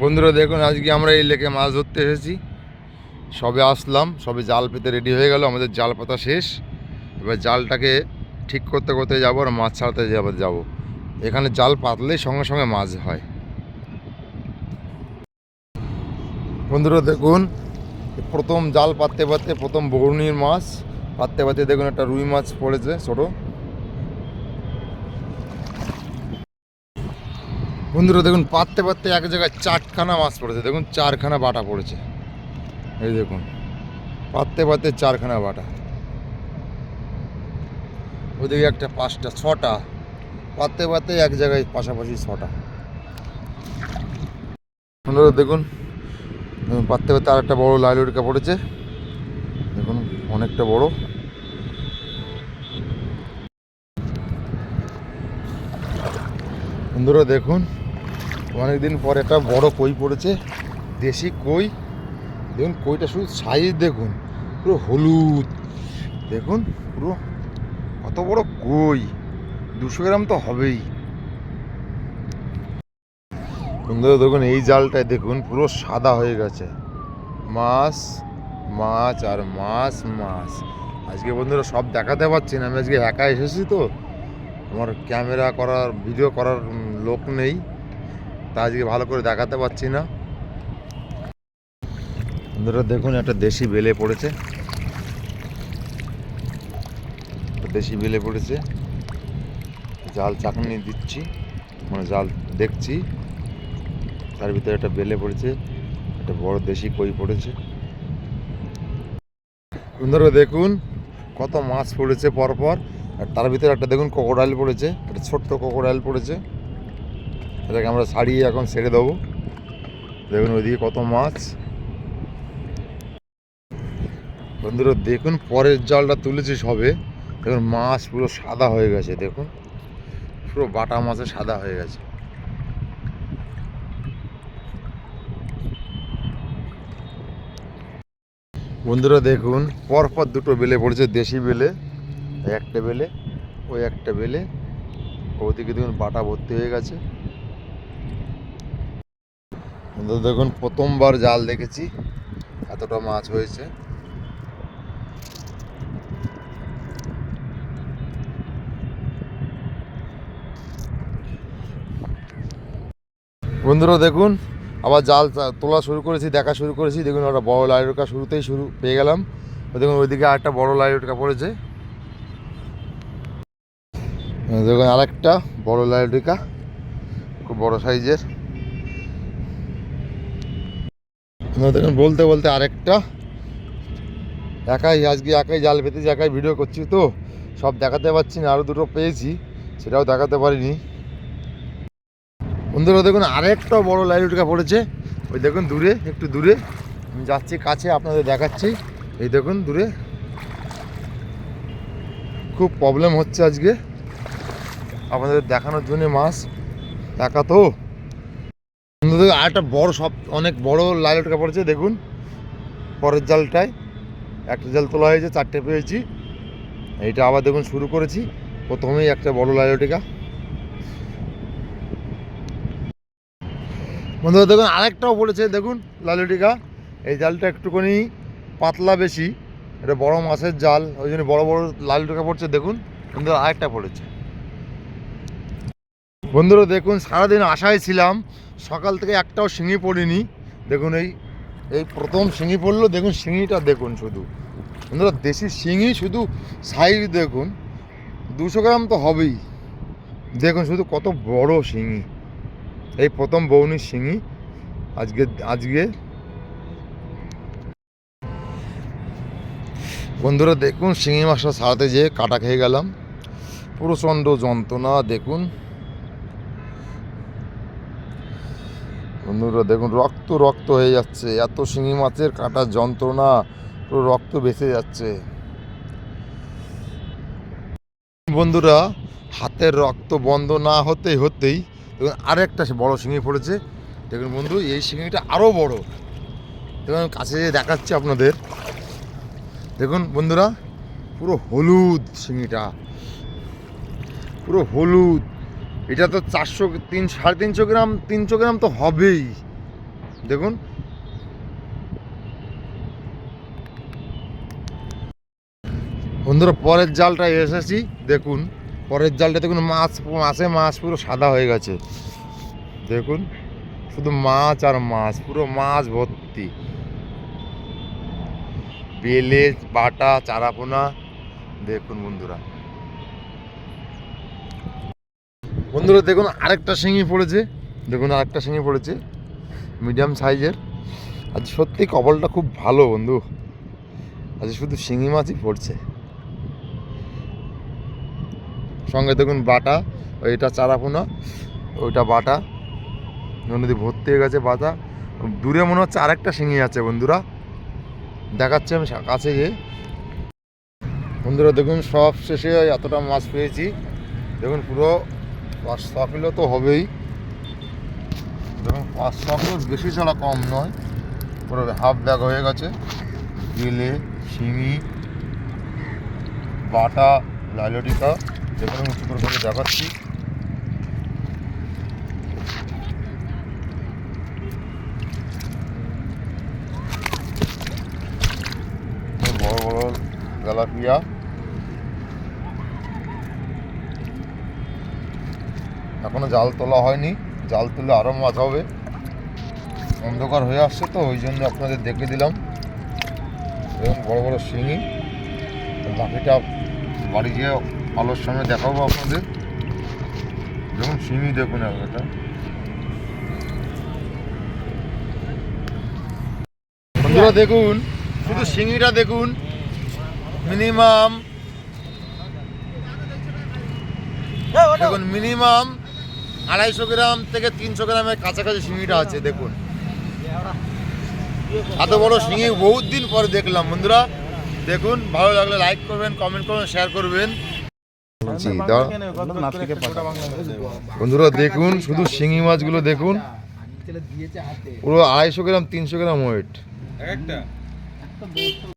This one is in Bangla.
বন্ধুরা দেখুন, আজকে আমরা এই লেকে মাছ ধরতে এসেছি। সবে আসলাম, সবে জাল পেতে রেডি হয়ে গেল, আমাদের জাল পাতা শেষ। এবার জালটাকে ঠিক করতে করতে যাব আর মাছ ছাড়তে যাব যাব। এখানে জাল পাতলেই সঙ্গে সঙ্গে মাছ হয়। বন্ধুরা দেখুন প্রথম জাল পাততে পাততে প্রথম বরুণির মাছ। পাততে পাততে দেখুন একটা রুই মাছ পড়েছে ছোটো। বন্ধুরা, দেখুন, পাততে পাততে এক জায়গায় চারখানা মাছ পড়েছে। দেখুন, চারখানা বাটা পড়েছে। এই দেখুন, পাততে পাততে চারখানা বাটা। ওদিকে একটা পাঁচটা, ছটা। পাততে পাততে এক জায়গায় পাশাপাশি ছটা। বন্ধুরা, দেখুন পাততে পাততে আর একটা বড়ো লাইলুড়িকা পড়েছে। দেখুন, অনেকটা বড়। বন্ধুরা, দেখুন অনেকদিন পর একটা বড় কই পড়েছে, দেশি কই। দেখুন, কইটা শুধু সাইজ দেখুন, পুরো হলুদ। দেখুন, পুরো কত বড় কই। দুশো গ্রাম তো হবেই। বন্ধুরা দেখুন, এই জালটায় দেখুন, পুরো সাদা হয়ে গেছে। মাছ মাছ আর মাছ মাছ। আজকে বন্ধুরা সব দেখাতে পারছি না, আমি আজকে একা এসেছি তো। আমার ক্যামেরা করার ভিডিও করার লোক নেই। তা আজকে ভালো করে দেখাতে পারছি না। বন্ধুরা, দেখুন, একটা দেশি বেলে পড়েছে। দেশি বেলে পড়েছে। জাল চাকনি দিচ্ছি মানে জাল দেখছি। তার ভিতরে একটা বেলে পড়েছে, একটা বড় দেশি কই পড়েছে। বন্ধুরা, দেখুন, কত মাছ পড়েছে পরপর। আর তার ভিতরে একটা, দেখুন কোকোডাইল পড়েছে, একটা ছোট্ট কোকোডাইল পড়েছে। এটাকে আমরা ছাড়িয়ে এখন ছেড়ে দেবো। দেখুন ওইদিকে কত মাছ। বন্ধুরা, দেখুন পরের জালটা তুলেছি সবে। দেখুন মাছ পুরো সাদা হয়ে গেছে, দেখুন। পুরো বাটা মাছে সাদা হয়ে গেছে। বন্ধুরা, দেখুন, পরপর দুটো বেলে পড়েছে, দেশি বেলে, একটা বেলে, ওই একটা বেলে। ওদিকে দেখুন বাটা ভর্তি হয়ে গেছে। বন্ধুরা, দেখুন, প্রথমবার জাল দেখেছি। এতটা মাছ হয়েছে। বন্ধুরা, দেখুন, আবার জাল তোলা শুরু করেছি, দেখা শুরু করেছি। দেখুন, একটা বড় লাইটকা শুরুতেই শুরু পেয়ে গেলাম। দেখুন, ওইদিকে আরেকটা বড় লাইটকা পড়েছে। দেখুন, আরেকটা বড় লাইটকা, খুব বড় সাইজের বন্ধুরা দেখুন বলতে বলতে আরেকটা। একাই, আজকে একাই জাল পেতেছি একাই ভিডিও করছি তো। সব দেখাতে পারছি না আরও দুটো পেয়েছি, সেটাও দেখাতে পারিনি। বন্ধুরা, দেখুন, আরেকটা বড় লাইটকা পড়েছে। ওই দেখুন, দূরে, একটু দূরে। আমি যাচ্ছি কাছে, আপনাদের দেখাচ্ছি। এই দেখুন, দূরে। খুব প্রবলেম হচ্ছে আজকে। আপনাদের দেখানোর জন্য মাছ একা তো। বন্ধুদের আরেকটা বড় সব, অনেক বড় লাইটকা পড়েছে, দেখুন। পরের জালটায় একটা জাল তোলা হয়েছে, চারটে পেয়েছি। এইটা আবার দেখুন, শুরু করেছি। প্রথমেই একটা বড় লাইলটিকা বন্ধুরা, দেখুন, আরেকটাও পড়েছে, দেখুন লালুটিকা এই জালটা একটুখানি পাতলা বেশি। এটা বড় মাছের জাল, ওই জন্য বড় বড় লালুটিকা পড়ছে, দেখুন। বন্ধুরা, আরেকটা পড়েছে। বন্ধুরা দেখুন, সারাদিন আশায় ছিলাম, সকাল থেকে একটাও শিঙি পড়িনি। দেখুন এই এই প্রথম শিঙি পড়ল, দেখুন শিঙিটা দেখুন শুধু। বন্ধুরা, দেশি শিঙি শুধু সাইজ দেখুন, দুশো গ্রাম তো হবেই। দেখুন শুধু কত বড় শিঙি। এই প্রথম বৌনির শিঙি, আজকে আজকে। বন্ধুরা, দেখুন, শিঙি মাছটা সারাতে যেয়ে কাটা খেয়ে গেলাম। প্রচণ্ড যন্ত্রণা, দেখুন। বন্ধুরা, দেখুন, রক্ত রক্ত হয়ে যাচ্ছে। এত শিঙি মাছের কাটার যন্ত্রণা, পুরো রক্ত বেঁচে যাচ্ছে। বন্ধুরা, হাতের রক্ত বন্ধ না হতেই হতেই, দেখুন, আরেকটা বড় শিঙি পড়েছে। দেখুন, বন্ধু, এই শিঙিটা আরও বড়। দেখুন কাছে দেখাচ্ছি আপনাদের। দেখুন, বন্ধুরা, পুরো হলুদ শিঙিটা। পুরো হলুদ। এটা তো চারশো তিন, সাড়ে তিনশো গ্রাম তিনশো গ্রাম তো হবেই। দেখুন। বন্ধুরা, পরের জালটা এসেছি, দেখুন। পরের জালটা দেখুন, মাছ মাছে মাছ পুরো সাদা হয়ে গেছে। দেখুন, শুধু মাছ আর মাছ, পুরো মাছ ভর্তি। বেলে বাটা, চারাপোনা, দেখুন বন্ধুরা। বন্ধুরা, দেখুন, আরেকটা শিঙি পড়েছে। দেখুন, আরেকটা শিঙি পড়েছে, মিডিয়াম সাইজের। আজ সত্যি কবলটা খুব ভালো, বন্ধু। আজ শুধু শিঙি মাছই পড়ছে। সঙ্গে দেখুন, বাটা ওইটা চারাপোনা, ওইটা বাটা। নদী ভর্তি হয়ে গেছে বাটা। দূরে মনে হচ্ছে আরেকটা শিঙি আছে, বন্ধুরা। দেখাচ্ছি আমি কাছে গিয়ে। বন্ধুরা, দেখুন, সব শেষে এতটা মাছ পেয়েছি। দেখুন, পুরো পাঁচ ছ কিলো তো হবেই। দেখুন, পাঁচ ছ কিলো বেশি ছাড়া কম নয়। পুরো হাফ ব্যাগ হয়ে গেছে। গেলে শিঙি, বাটা, লাইলটিকা যেখানে উঁচু করে করে দেখাচ্ছি। বড় বড় গালাপিয়া। এখনও জাল তোলা হয়নি। জাল তুলে আরও মাছ হবে। অন্ধকার হয়ে আসছে তো, ওই জন্য আপনাদের দেখে দিলাম। এবং বড় বড় শিঙি। বাকিটা বাড়ি গিয়ে আলোর সামনে দেখাবো আপনাদের। যেমন শিঙি দেখুন এটা দেখুন, শুধু শিঙিটা দেখুন। মিনিমাম। দেখুন, মিনিমাম। আড়াইশো গ্রাম থেকে তিনশো গ্রামের কাছাকাছি শিঙিটা আছে দেখুন। এত বড় শিঙি বহুত দিন পরে দেখলাম বন্ধুরা। দেখুন ভালো লাগলে লাইক করবেন কমেন্ট করবেন শেয়ার করবেন। বন্ধুরা দেখুন শুধু শিঙি মাছগুলো দেখুন। পুরো আড়াইশো গ্রাম তিনশো গ্রাম ওয়েট